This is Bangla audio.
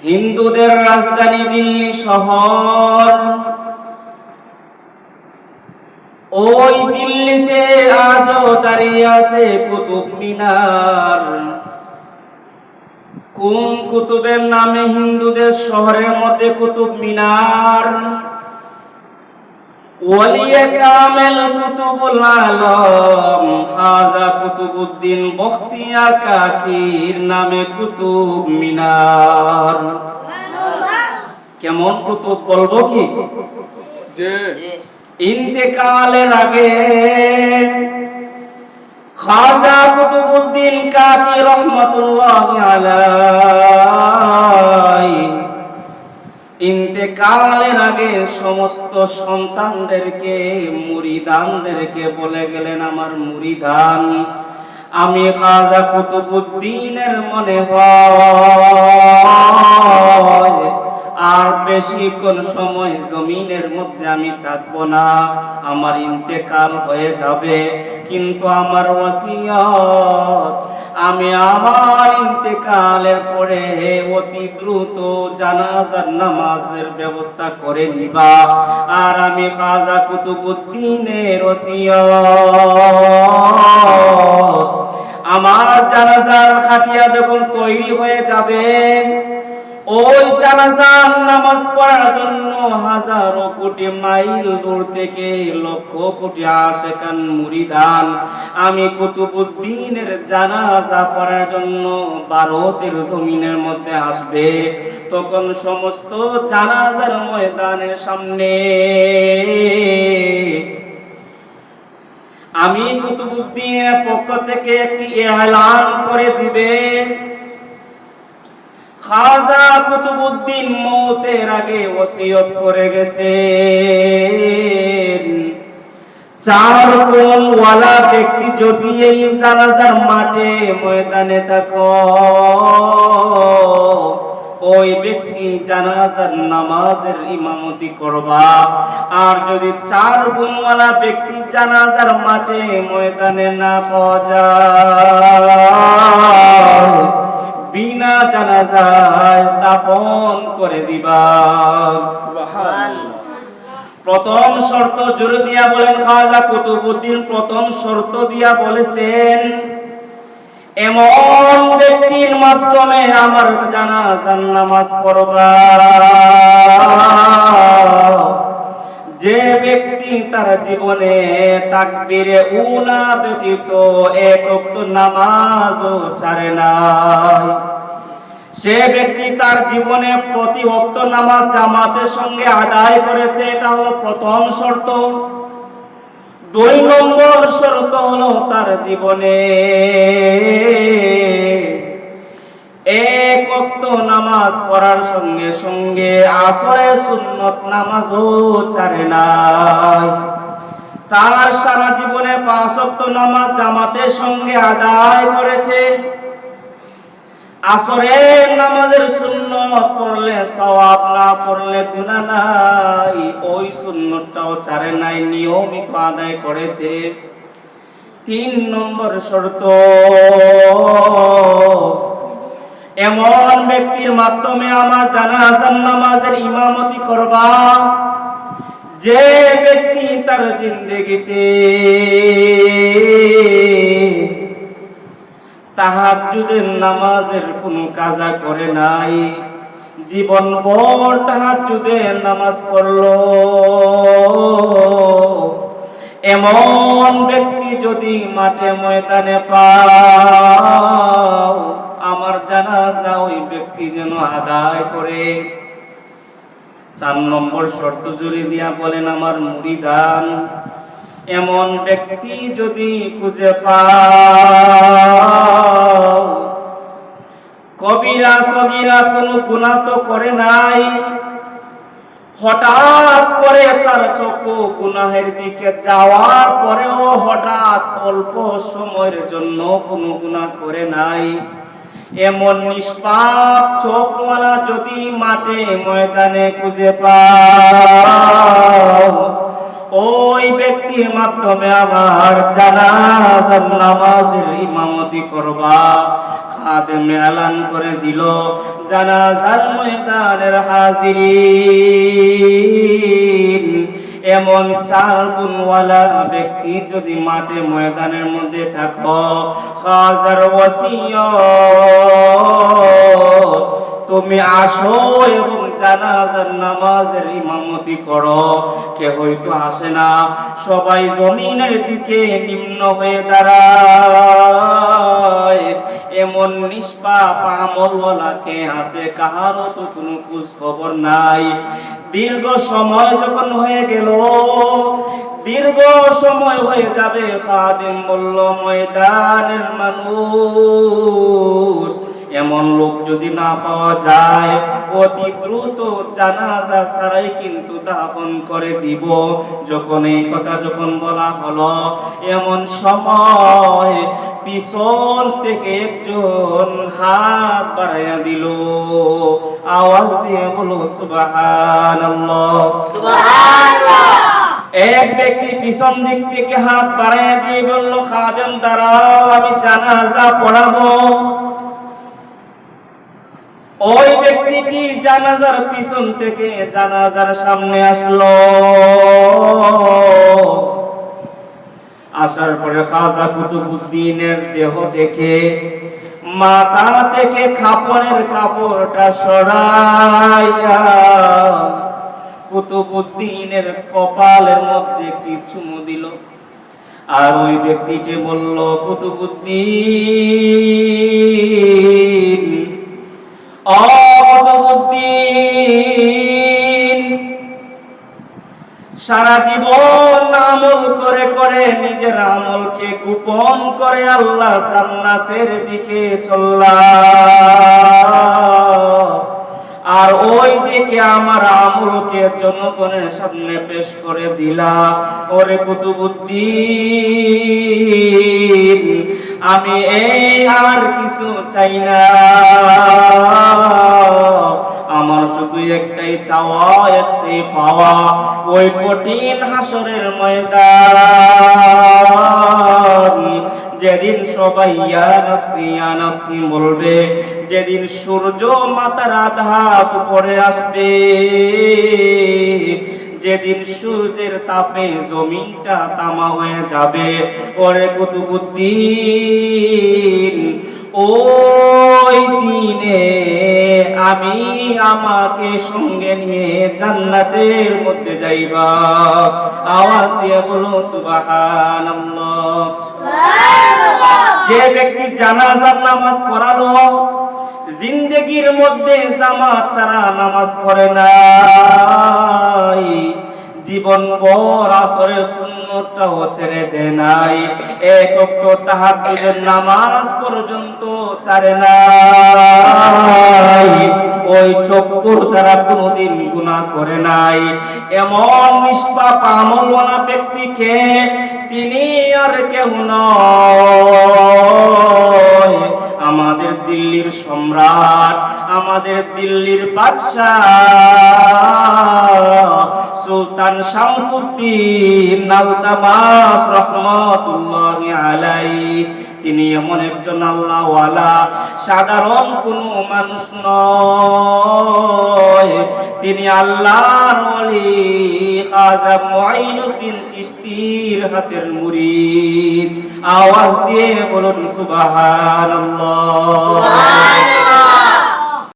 হিন্দুদের রাজধানী দিল্লি শহর। ওই দিল্লিতে আজও দাঁড়িয়ে আছে কুতুব মিনার। কোন কুতুবের নামে হিন্দুদের শহরের মধ্যে কুতুব মিনার? ওয়ালিয়ে কামেল কুতুবুল আলম খাজা কুতুবুদ্দিন বখতিয়ার কাকির নামে কুতুব মিনার। কেমন কুতুব বলব কি? যে ইন্তেকালের আগে খাজা কুতুবুদ্দিন কাকি রহমতুল্লাহ আলাই ইন্তেকালের আগে সমস্ত সন্তানদেরকে, মুরিদানদেরকে বলে গেলেন, আমার মুরিদান, আমি খাজা কুতুবুদ্দিনের মনে হয়। আর বেশিক্ষণ সময় জমিনের মধ্যে আমি থাকব না। আমার ইন্তেকাল হয়ে যাবে, কিন্তু আমার ওয়াসিয়ত আমি আমার ইন্তেকালের পরে অতি দ্রুত জানাজার নামাজের ব্যবস্থা করে নিবা। আর আমি খাজা কুতুবুদ্দিনের আমার জানাজার খাটিয়া যখন তৈরি হয়ে যাবে ওই জানাজার নামাজ পড়ার জন্য হাজারো কোটি মাইল দূর থেকে লক্ষ কোটি আশেকান মুরিদান। আমি কুতুবুদ্দিনের জানাজা পড়ার জন্য ভারতের জমিনের মধ্যে আসবে। তখন সমস্ত জানাজার ময়দানের সামনে আমি কুতুবুদ্দিনের পক্ষ থেকে একটি এলান করে দিবে। খাজা কুতুবুদ্দিন মৌতের আগে ওসিয়ত করে গেছে চার কোন ওয়ালা ব্যক্তি যদি এই জানাজার মাঠে ময়দানে থাকো, ওই ব্যক্তি জানাজার নামাজের ইমামতি করবা। আর যদি চার গুণওয়ালা ব্যক্তি জানাজার মাঠে ময়দানে না পাওয়া যায় বিনা জানাজায় দাফন করে দিবা। প্রথম শর্ত জোরে দিয়া বলেন খাজা কুতুবুদ্দিন প্রথম শর্ত দিয়া বলেছেন এমন ব্যক্তির মাধ্যমে আমার জানাজার নামাজ পড়বা। যে ব্যক্তি তার জীবনে তাকবীরে উলা ব্যতীত এক ওয়াক্ত নামাজও ছাড়ে নাই। সে ব্যক্তি তার জীবনে প্রতি অক্ত নামাজ জামাতের সঙ্গে আদায় করেছে এটা হলো প্রথম শর্ত। দুই নম্বর শর্ত হলো তার জীবনে এক নামাজ পড়ার সঙ্গে সঙ্গে আসরে সুন্নত নামাজও ছাড়ে নাই। তার সারা জীবনে পাঁচ নামাজ জামাতের সঙ্গে আদায় করেছে। আসরের নামাজের সুন্নত পড়লে সওয়াব না পড়লে গুনাহ নাই, ওই সুন্নতটাও চারে নাই, নিয়মিত আদায় করেছে। তিন নম্বর শর্ত এমন ব্যক্তির মাধ্যমে আমার জানাজার নামাজের ইমামতি করবা যে ব্যক্তি তার জিন্দগিতে তাহাজ্জুদের নামাজের কোনো কাজা করে নাই। জীবন ভর তাহাজ্জুদের নামাজ পড়ল। এমন ব্যক্তি যদি মাঠে ময়দানে পাও আমার জানাজা ওই ব্যক্তি যেন আদায় করে। চার নম্বর শর্ত জুড়ে দিয়া বলেন, আমার মুরিদান, এমন ব্যক্তি যদি খুঁজে পাও, কবিরা সগিরা কোনো গুণা তো করে নাই। হঠাৎ করে তার চক্ষু গুনাহের দিকে যাওয়ার পরেও হঠাৎ অল্প সময়ের জন্য কোনো গুণা করে নাই। এমন নিষ্পাপ চোখওয়ালা যদি মাঠে ময়দানে খুঁজে পাও, ওই ব্যক্তির মাধ্যমে আমার জানাজার নামাজের ইমামতি করবা। খাদেম এলান করে দিল, জানাজার ময়দানের হাজিরিন এমন চার গুণওয়ালা ব্যক্তি যদি মাঠে ময়দানের মধ্যে থাকো হাজার তুমি আসো এবং জানাজার নামাজের ইমামতি করো। কে হয়তো আসে না, সবাই জমিনের দিকে নিম্ন হয়ে দাঁড়ায়। এমন নিষ্পাপ আমলওয়ালা কে আছে, কাহারও তো কোনো খোঁজ খবর নাই। দীর্ঘ সময় যখন হয়ে গেল, দীর্ঘ সময় হয়ে যাবে খাদিম বলল, ময়দানের মানুষ, এমন লোক যদি না পাওয়া যায়, অতি দ্রুত জানাজা ছাড়াই কিন্তু দাফন করে দিব। যখন এই কথা যখন বলা হলো, এমন সময় পিছন থেকে একজন হাত বাড়াইয়া দিল। আওয়াজ দিয়ে বলো সুবহানাল্লাহ। এক ব্যক্তি পিছন দিক থেকে হাত বাড়াইয়া দিয়ে বলল খাদেম দাঁড়াও আমি জানাজা পড়াবো। ওই ব্যক্তিটি জানাজার পিছন থেকে জানাজার সামনে আসলো। আসার পরে খাজা কুতুবুদ্দিনের দেহ দেখে মাথা থেকে খাপড়ের কাপড়টা সরাইয়া কুতুবুদ্দিনের কপালের মধ্যে একটি চুমু দিল। আর ওই ব্যক্তিটি বলল, কুতুবুদ্দিন অবুদ্দিন সারা জীবন আমল করে করে নিজের আমলকে গোপন করে আল্লাহ জান্নাতের দিকে চললা আর ওই দিকে আমার আমলকে জনগণের সামনে পেশ করে দিলা। ওরে কুতুবুদ্দিন, আমি এই আর কিছু চাই না। আমার শুধু একটাই চাওয়া, একটাই পাওয়া, ওই কঠিন হাসরের ময়দান। যেদিন সবাই, ইয়া নফসি বলবে, যেদিন সূর্য মাথার আধাত উপরে আসবে, যেদিন সূর্যের তাপে জমিনটা তামা হয়ে যাবে, ওরে কুতুবুদ্দিন ওই দিনে আমি আমাকে সঙ্গে নিয়ে জান্নাতের মধ্যে যাইবা। আওয়াজ দিয়ে বলো সুবহানাল্লাহ। যে ব্যক্তি জানাজার নামাজ পড়ালো, জিন্দগির মধ্যে জামাত ছাড়া নামাজ পড়ে নাই। জীবন ভর আসরে সুন্নতটাও ছেড়ে দে নাই। এক অক্ত তাহাজ্জুদের নামাজ পর্যন্ত ছাড়ে নাই। ওই চক্ষুর দ্বারা কোনোদিন গুনাহ করে নাই। এমন নিষ্পাপ আমলওয়ালা ব্যক্তিকে তিনি আর কেউ নয়। আমাদের দিল্লির সম্রাট, আমাদের দিল্লির বাদশাহ সুলতান শামসুদ্দিন নালতামাস রহমতুল্লাহ আলাই তিনি এমন একজন আল্লাহওয়ালা, সাধারণ কোনো মানুষ নয়। তিনি আল্লাহর ওলি খাজা মুঈনুদ্দিন চিশতির হাতের মুরিদ আওয়াজ দিয়ে বলুন, সুবহানাল্লাহ। সুবহানাল্লাহ।